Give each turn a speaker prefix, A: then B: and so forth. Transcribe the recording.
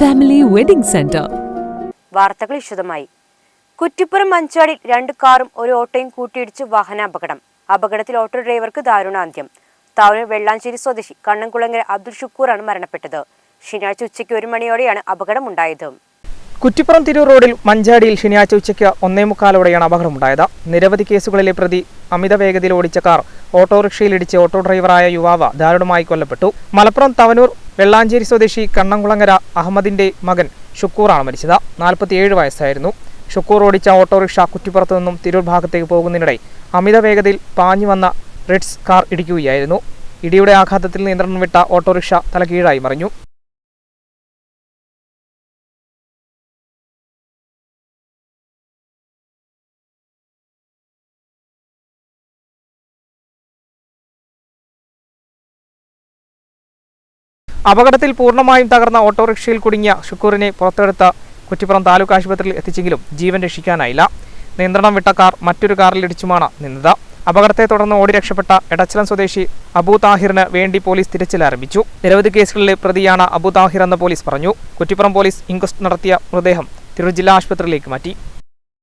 A: Family wedding centre
B: വാർത്തകൾ വിശദമായി. കുറ്റിപ്പുറം മഞ്ചാടിൽ രണ്ട് കാറും ഒരു ഓട്ടോയും കൂട്ടിയിടിച്ച് വാഹനാപകടം അപകടത്തിൽ ഓട്ടോ ഡ്രൈവർക്ക് ദാരുണാന്ത്യം താവൂർ വെള്ളാഞ്ചേരി സ്വദേശി കണ്ണൻകുളങ്ങര അബ്ദുൾ ഷുക്കൂറാണ് മരണപ്പെട്ടത്. ശനിയാഴ്ച ഉച്ചയ്ക്ക് ഒരു മണിയോടെയാണ് അപകടമുണ്ടായത്.
C: കുറ്റിപ്പുറം തിരൂർ റോഡിൽ മഞ്ചാടിയിൽ ശനിയാഴ്ച ഉച്ചയ്ക്ക് ഒന്നേ മുക്കാലോടെയാണ് അപകടമുണ്ടായത്. നിരവധി കേസുകളിലെ പ്രതി അമിത വേഗതയിൽ ഓടിച്ച കാർ ഓട്ടോറിക്ഷയിലിടിച്ച് ഓട്ടോ ഡ്രൈവറായ യുവാവ് ദാരുണമായി കൊല്ലപ്പെട്ടു. മലപ്പുറം തവനൂർ വെള്ളാഞ്ചേരി സ്വദേശി കണ്ണംകുളങ്ങര അഹമ്മദിന്റെ മകൻ ഷുക്കൂറാണ് മരിച്ചത്. നാൽപ്പത്തിയേഴ് വയസ്സായിരുന്നു. ഷുക്കൂർ ഓടിച്ച ഓട്ടോറിക്ഷ കുറ്റിപ്പുറത്തു നിന്നും തിരൂർ ഭാഗത്തേക്ക് പോകുന്നതിനിടെ അമിത വേഗതയിൽ പാഞ്ഞു വന്ന റിഡ്സ് കാർ ഇടിക്കുകയായിരുന്നു. ഇടിയുടെ ആഘാതത്തിൽ നിയന്ത്രണം വിട്ട ഓട്ടോറിക്ഷ തലകീഴായി മറിഞ്ഞു. അപകടത്തിൽ പൂർണമായും തകർന്ന ഓട്ടോറിക്ഷയിൽ കുടുങ്ങിയ ഷുക്കൂറിനെ പുറത്തെടുത്ത കുറ്റിപ്പുറം താലൂക്ക് ആശുപത്രിയിൽ എത്തിച്ചെങ്കിലും ജീവൻ രക്ഷിക്കാനായില്ല. നിയന്ത്രണം വിട്ട കാർ മറ്റൊരു കാറിലിടിച്ചുമാണ് നിന്നത്. അപകടത്തെ തുടർന്ന് ഓടി രക്ഷപ്പെട്ട എടച്ചലം സ്വദേശി അബു താഹിറിന് വേണ്ടി പോലീസ് തിരച്ചിൽ ആരംഭിച്ചു. നിരവധി കേസുകളിലെ പ്രതിയാണ് അബു താഹിർ എന്ന് പോലീസ് പറഞ്ഞു. കുറ്റിപ്പുറം പോലീസ് ഇൻക്വസ്റ്റ് നടത്തിയ മൃതദേഹം തിരൂർ ജില്ലാ ആശുപത്രിയിലേക്ക് മാറ്റി.